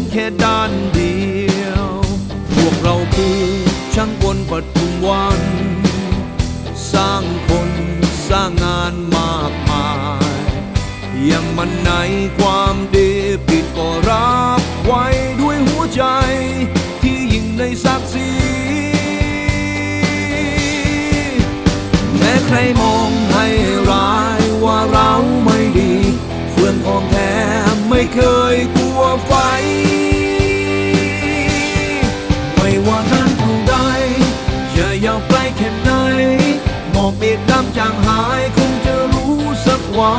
นแค่ด้านเดียว พวกเราคือช่างกลปทุมวัน สร้างคนสร้างงานมากมาย ยังมันในความดีผิดก็รับไว้ด้วยหัวใจ ที่ยิ่งในศักดิ์ศรีแม้ใครมองให้ร้ายว่าเราไม่ดี เฟื่องทองแท้ไม่เคยกลัวไฟ สั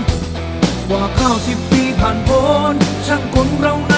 กว่าข้าวสิบปีผ่านพ้นช่างคนเรานะ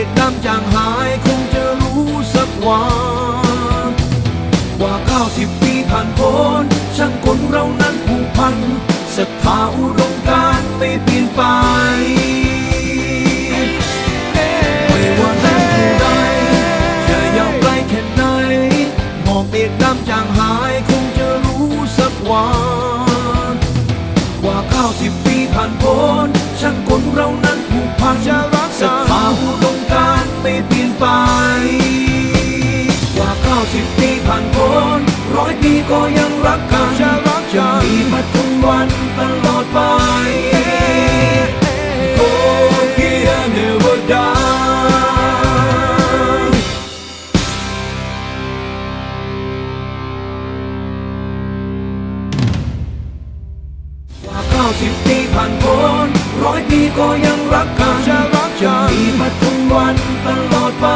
หมอกเมฆดำจางหายคงจะรู้สักวันกว่าเก้าสิบปีผ่านพ้นช่างคนเรานั้นผูกพันศรัทธาอุดมการไม่เปลี่ยนไปไม่ว่านั้นเท่าใดจะยาวไกลแค่ไหนหมอกเมฆดำจางหายคงจะรู้สักวันกว่าเก้าสิบปีผ่านพ้นช่างคนเรานั้นผูกพัน ก็ยังรักกันจะรักจะมีมาทุกวันตลอดไปโอ้เกียร์ never die กว่าเก้าสิบปีผ่านพ้นร้อยปีก็ยังรักกันจะรักจะมีมาทุกวันตลอดไป